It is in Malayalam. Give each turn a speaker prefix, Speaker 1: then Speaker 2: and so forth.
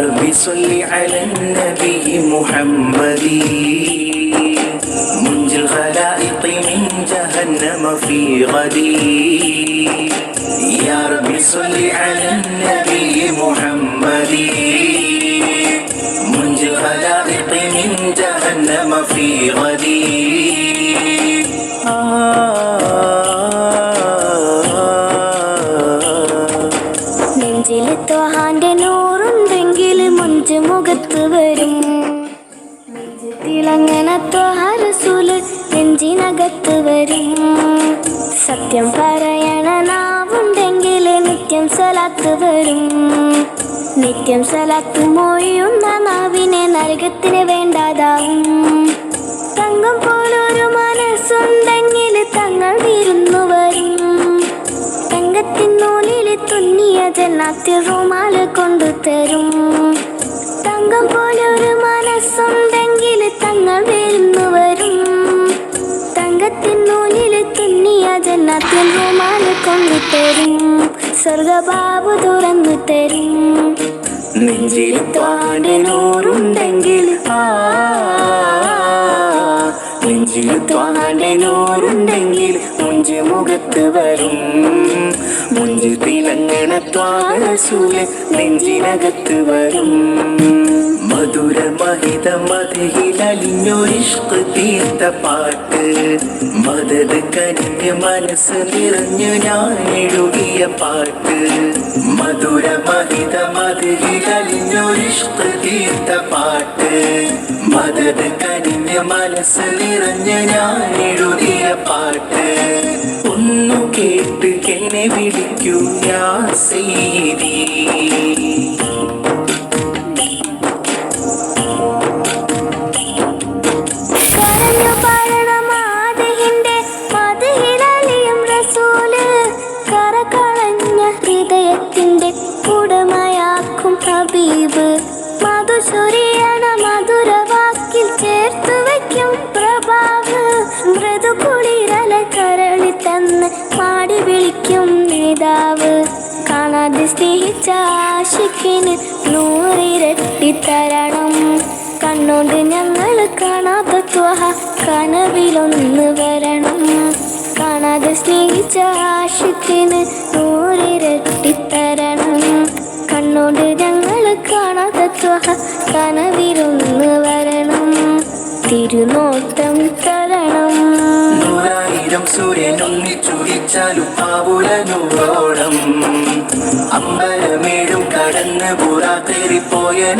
Speaker 1: رب صل على النبي محمد. منجي الخلائق من جهنم في غدي يا رب صل على النبي محمد. منجي الخلائق من جهنم في غدي
Speaker 2: ത്വഹാന്റെ നൂറുണ്ടെങ്കിൽ മുഞ്ച് മുഖത്ത് വരും. തിളങ്ങന നെഞ്ചിനകത്ത് വരും. സത്യം പറയണ നാവുണ്ടെങ്കിൽ നിത്യം സ്ഥലത്ത് വരും. നിത്യം സ്ഥലത്ത് മൊഴിയുന്ന നാവിനെ നരകത്തിന് വേണ്ടാതാവും. ജന്നാത്തിൽ കൊണ്ടു തരും. തങ്കം പോലൊരു മനസ്സുണ്ടെങ്കിൽ തങ്ങൾ വരുന്നു വരും. തങ്കത്തിനൂലിൽ തുന്നിയ ജന്നാത്തിൽ കൊണ്ടു തരും. സ്വർഗബാബു തുറന്നു തരും.
Speaker 1: നെഞ്ചിൽ ത്വാന്റെ നൂറുണ്ടെങ്കിൽ ആ നെഞ്ചിൽ ത്വാന്റെ നൂറുണ്ടെങ്കിൽ മുഞ്ച് മുഖത്ത് വരും. മുഞ്ച് തിളങ്ങണ ത്വാസൂൽ നെഞ്ചിനകത്ത് വരും. മധുര മഹിത മതയിൽ തീർത്ത പാട്ട്. മദത് കനിഞ്ഞ് മനസ്സ് നിറഞ്ഞു ഞാൻ എഴുതിയ പാട്ട്. മധുര മഹിത മതയിൽ തീർത്ത പാട്ട്. മദത് കനിഞ്ഞ് മനസ്സ് നിറഞ്ഞു ഞാൻ എഴുതിയ പാട്ട്. ഒന്നു കേട്ട് എന്നെ
Speaker 2: ഹൃദയത്തിന്റെ ഉടമയാക്കും ഹബീബ്. മധുശുരിയണ മധുര വാക്കിൽ ചേർത്ത് വയ്ക്കും പ്രഭാവ്. മൃദു കുളിരല കരളി തന്ന് പാടി വിളിക്കും നേതാവ്. കാണാതെ സ്നേഹിച്ച ആശിക്കിന് നൂറിരട്ടി തരണം. കണ്ണോണ്ട് ഞങ്ങൾ കാണാത്ത ത്വഹ കനവിലൊന്ന് വരണം. കാണാതെ സ്നേഹിച്ച ആശിക്കിന് നൂറിരട്ടി തരണം. കണ്ണോട് ഞങ്ങൾ കാണാത്ത ത്വഹ കനവിലൊന്ന് വരണം. തിരുനോട്ടം തരണം.
Speaker 1: നൂറായിരം സൂര്യൻ ഒന്നിച്ചുരിച്ചാലും ആവുല നൂറോളം അമ്പലമേഴും കടന്ന് പുറാത്തേറിപ്പോയ